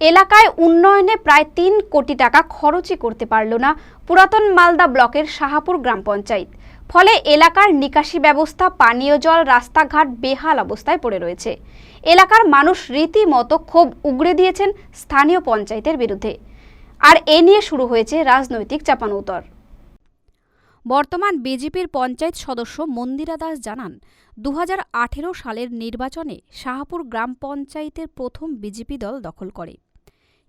এলাকায় উন্নয়নে প্রায় তিন কোটি টাকা খরচই করতে পারল না পুরাতন মালদা ব্লকের শাহাপুর গ্রাম পঞ্চায়েত। ফলে এলাকার নিকাশি ব্যবস্থা, পানীয় জল, রাস্তাঘাট বেহাল অবস্থায় পড়ে রয়েছে। এলাকার মানুষ রীতিমতো ক্ষোভ উগড়ে দিয়েছেন স্থানীয় পঞ্চায়েতের বিরুদ্ধে। আর এ নিয়ে শুরু হয়েছে রাজনৈতিক চাপানউতর। বর্তমান বিজেপির পঞ্চায়েত সদস্য মন্দিরা দাস জানান দু হাজার আঠেরো সালের নির্বাচনে শাহপুর গ্রাম পঞ্চায়েতের প্রথম বিজেপি দল দখল করে।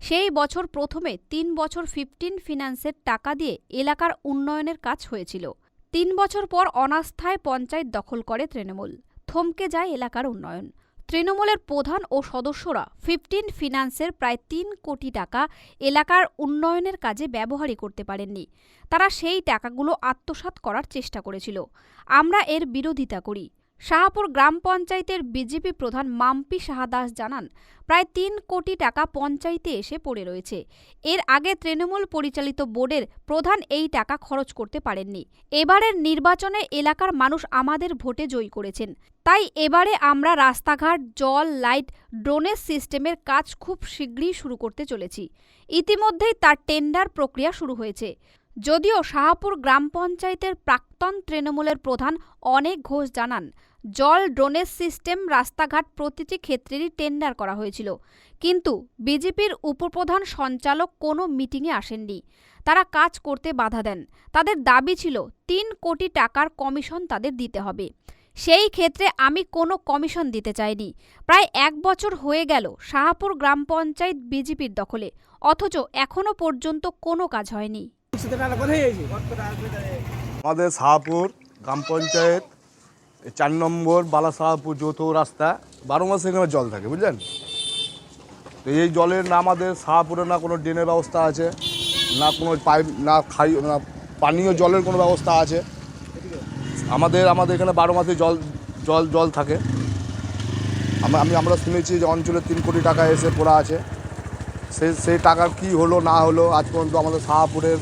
সেই বছর প্রথমে তিন বছর ফিফটিন ফিন্যান্সের টাকা দিয়ে এলাকার উন্নয়নের কাজ হয়েছিল। তিন বছর পর অনাস্থায় পঞ্চায়েত দখল করে তৃণমূল। থমকে যায় এলাকার উন্নয়ন। তৃণমূলের প্রধান ও সদস্যরা ফিফটিন ফিন্যান্সের প্রায় তিন কোটি টাকা এলাকার উন্নয়নের কাজে ব্যবহারই করতে পারেননি। তারা সেই টাকাগুলো আত্মসাৎ করার চেষ্টা করেছিল। আমরা এর বিরোধিতা করি। শাহপুর গ্রাম পঞ্চায়েতের বিজেপি প্রধান মাম্পি শাহাদাস জানান, প্রায় তিন কোটি টাকা পঞ্চায়েতে এসে পড়ে রয়েছে। এর আগে তৃণমূল পরিচালিত বোর্ডের প্রধান এই টাকা খরচ করতে পারেননি। এবারের নির্বাচনে এলাকার মানুষ আমাদের ভোটে জয়ী করেছেন। তাই এবারে আমরা রাস্তাঘাট, জল, লাইট ড্রোনের সিস্টেমের কাজ খুব শীঘ্রই শুরু করতে চলেছি। ইতিমধ্যেই তার টেন্ডার প্রক্রিয়া শুরু হয়েছে। যদিও শাহপুর গ্রাম পঞ্চায়েতের প্রাক্তন তৃণমূলের প্রধান অনেক ঘোষ জানান, জল ড্রোনের সিস্টেম রাস্তাঘাট প্রতিটি ক্ষেত্রেরই টেন্ডার করা হয়েছিল। কিন্তু বিজেপির উপপ্রধান সঞ্চালক কোনো মিটিংয়ে আসেননি। তারা কাজ করতে বাধা দেন। তাদের দাবি ছিল, তিন কোটি টাকার কমিশন তাদের দিতে হবে। সেই ক্ষেত্রে আমি কোনো কমিশন দিতে চাইনি। প্রায় এক বছর হয়ে গেল শাহপুর গ্রাম পঞ্চায়েত বিজেপির দখলে, অথচ এখনও পর্যন্ত কোনো কাজ হয়নি। আমাদের শাহপুর গ্রাম পঞ্চায়েত চার নম্বর বালা শাহপুর যৌথ রাস্তা, বারো মাসে এখানে জল থাকে, বুঝলেন? তো এই জলের না আমাদের শাহপুরে না কোনো ড্রেনের ব্যবস্থা আছে, না কোনো পাইপ, না খাই, না পানীয় জলের কোনো ব্যবস্থা আছে। আমাদের আমাদের এখানে বারো মাসে জল জল জল থাকে। আমরা আমি, আমরা শুনেছি যে অঞ্চলে তিন কোটি টাকা এসে পড়া আছে। সেই সেই টাকা কি হলো, না হলো, আজ পর্যন্ত আমাদের শাহপুরের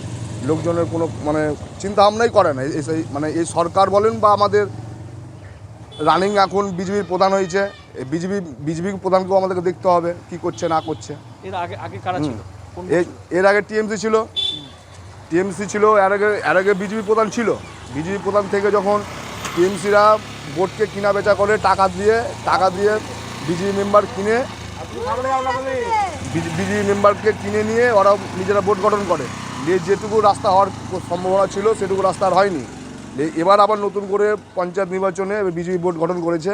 লোকজনের কোনো মানে চিন্তা ভাবনাই করে না। এই মানে এই সরকার বলেন বা আমাদের রানিং এখন বিজেপির প্রধান হয়েছে এই বিজেপি বিজেপি প্রধানকেও আমাদেরকে দেখতে হবে কি করছে না করছে। এর আগে আগে কারা ছিল? এর আগে টিএমসি ছিল। টিএমসি ছিল এর আগে এর আগে বিজেপি প্রধান ছিল। বিজেপি প্রধান থেকে যখন টিএমসিরা ভোটকে কিনা বেচা করে টাকা দিয়ে টাকা দিয়ে বিজেপি মেম্বার কিনে বিজেপি মেম্বারকে কিনে নিয়ে ওরা নিজেরা ভোট গঠন করে। দিয়ে যেটুকু রাস্তা হওয়ার সম্ভাবনা ছিল, সেটুকু রাস্তা আর হয়নি। এবার আবার নতুন করে পঞ্চায়েত নির্বাচনে বিজেপি ভোট গঠন করেছে।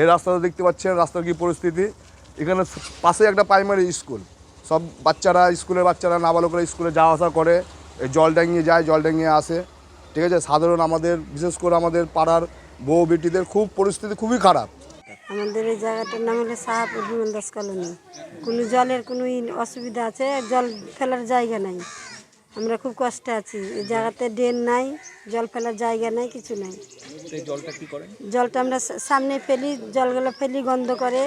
এই রাস্তাটা দেখতে পাচ্ছেন, রাস্তার কী পরিস্থিতি। এখানে পাশে একটা প্রাইমারি স্কুল সব বাচ্চারা, স্কুলের বাচ্চারা, নাবালকরা স্কুলে যাওয়া আসা করে। জল ডাঙিয়ে যায়, জল ডাঙিয়ে আসে। ঠিক আছে? সাধারণ আমাদের, বিশেষ করে আমাদের পাড়ার বউ বেটিদের খুব পরিস্থিতি খুবই খারাপ। আমাদের এই জায়গাটার নাম হলো শাহপুর বিমল দাস কলোনি। কোনো জলের কোনো অসুবিধা আছে জল ফেলার জায়গা নাই। আমরা খুব কষ্টে আছি। এই জায়গাতে ড্রেন নাই জল ফেলার জায়গা নাই কিছু নাই। জলটা আমরা সামনে ফেলি জলগুলো ফেলি গন্ধ করে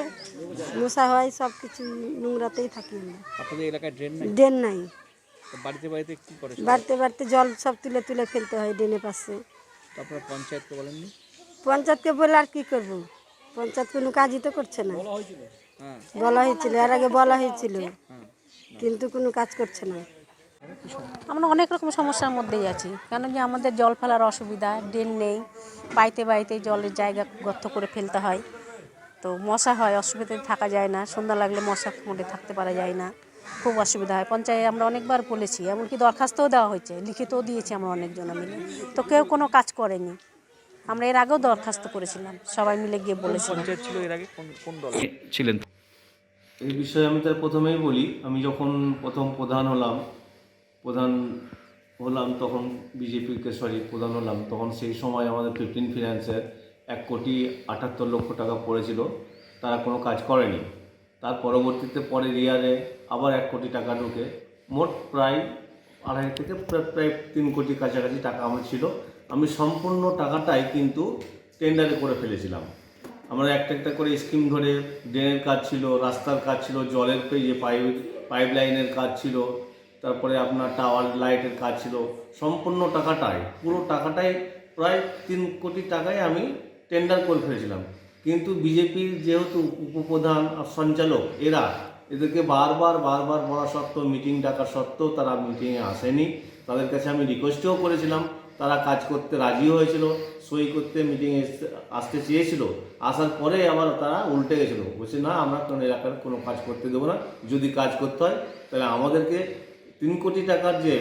মশা হয় সব কিছু নোংরাতেই থাকি আমরা। ড্রেন নাই? ড্রেন নাই। বাড়িতে বাড়িতে বাড়তে বাড়তে জল সব তুলে তুলে ফেলতে হয় ড্রেনে পাশে। পঞ্চায়েতকে বলেননি? পঞ্চায়েতকে বলে আর কি করব? পঞ্চায়েত কোনো কাজই তো করছে না। হ্যাঁ। বলা হয়েছিল এর আগে বলা হয়েছিল। কিন্তু কোনো কাজ করছে না। আমরা অনেক রকম সমস্যার মধ্যেই আছি। কেন যে আমাদের জল ফেলার অসুবিধা ড্রেন নেই বাইতে বাইতে জলের জায়গা গর্ত করে ফেলতে হয়। তো মশা হয় অসুবিধায় থাকা যায় না। সন্ধ্যা লাগলে মশা মোটে থাকতে পারা যায় না। খুব অসুবিধা হয়। পঞ্চায়েত আমরা অনেকবার বলেছি এমনকি দরখাস্তও দেওয়া হয়েছে লিখিতও দিয়েছি আমরা অনেকজন মিলে। তো কেউ কোনো কাজ করেনি। আমরা এর আগেও দরখাস্ত করেছিলাম। সবাই মিলে গিয়ে বলেছিলাম। ছিল এর আগে? কোন কোন দল? ছিলেন। এই বিষয়ে আমি তার প্রথমেই বলি আমি যখন প্রথম প্রধান হলাম প্রধান হলাম তখন বিজেপিকে সরি প্রধান হলাম তখন সেই সময় আমাদের ফিফটিন ফিনান্সের এক কোটি আটাত্তর লক্ষ টাকা পড়েছিল। তারা কোনো কাজ করেনি। তার পরবর্তীতে পরে রিয়ারে আবার এক কোটি টাকা ঢুকে। মোট প্রায় আড়াই থেকে প্রায় তিন কোটি কাছাকাছি টাকা আমার ছিল। আমি সম্পূর্ণ টাকাটাই কিন্তু টেন্ডারে করে ফেলেছিলাম। আমরা একটা একটা করে স্কিম ধরে ড্রেনের কাজ ছিল, রাস্তার কাজ ছিল, জলের পে- ইয়ে পাইপ পাইপ লাইনের কাজ ছিল, তারপরে আপনার টাওয়ার লাইটের কাজ ছিল। সম্পূর্ণ টাকাটাই, পুরো টাকাটাই প্রায় তিন কোটি টাকায় আমি টেন্ডার করে ফেলেছিলাম। কিন্তু বিজেপির যেহেতু উপপ্রধান সঞ্চালক, এরা এদেরকে বারবার বারবার বলা সত্ত্বেও মিটিং ডাকা সত্ত্বেও তারা মিটিংয়ে আসেনি। তাদের কাছে আমি রিকোয়েস্টও করেছিলাম। তারা কাজ করতে রাজি হয়েছিল, সই করতে মিটিংয়ে আসতে চেয়েছিল। আসার পরে আবার তারা উল্টে গেছিল। বলছে, না, আমরা কোনো এলাকার কোনো কাজ করতে দেবো না। যদি কাজ করতে হয়, তাহলে আমাদেরকে তিন কোটি টাকার যে,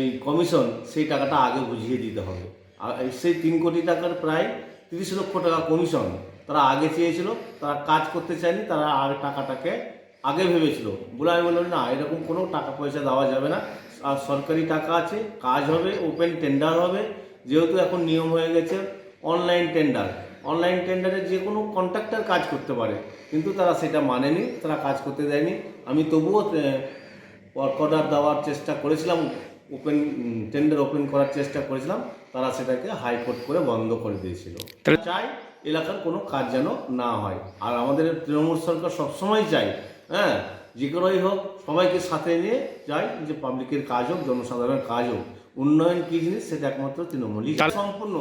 এই কমিশন সেই টাকাটা আগে বুঝিয়ে দিতে হবে। আর সেই তিন কোটি টাকার প্রায় তিরিশ লক্ষ টাকা কমিশন তারা আগে চেয়েছিল। তারা কাজ করতে চায়নি, তারা আর টাকাটাকে আগে ভেবেছিল। বলে আমি বললাম না এরকম কোনো টাকা পয়সা দেওয়া যাবে না। আর সরকারি টাকা আছে কাজ হবে ওপেন টেন্ডার হবে। যেহেতু এখন নিয়ম হয়ে গেছে অনলাইন টেন্ডার অনলাইন টেন্ডারে যে কোনো কন্ট্রাক্টর কাজ করতে পারে। কিন্তু তারা সেটা মানেনি তারা কাজ করতে দেয়নি। আমি তবুও ওয়ার্ক অর্ডার দেওয়ার চেষ্টা করেছিলাম ওপেন টেন্ডার ওপেন করার চেষ্টা করেছিলাম। তারা সেটাকে হাইকোর্ট করে বন্ধ করে দিয়েছিল। চাই এলাকার কোনো কাজ যেন না হয়। আর আমাদের তৃণমূল সরকার সবসময় চাই হ্যাঁ যে কোনোই হোক সবাইকে সাথে নিয়ে চাই যে পাবলিকের কাজ হোক জনসাধারণের কাজ হোক। উন্নয়ন কি জিনিস? সেটা একমাত্র তৃণমূলই। সম্পূর্ণ।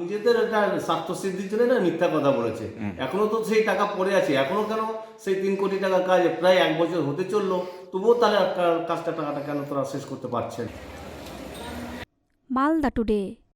নিজেদের এটা স্বার্থ সিদ্ধির জন্য এটা মিথ্যা কথা বলেছে। এখনও তো সেই টাকা পড়ে আছে। এখনও কেন সেই তিন কোটি টাকার কাজ প্রায় এক বছর হতে চলল? তবুও তাহলে কাজটা টাকাটা কেন তারা শেষ করতে পারছেন মালদা টুডে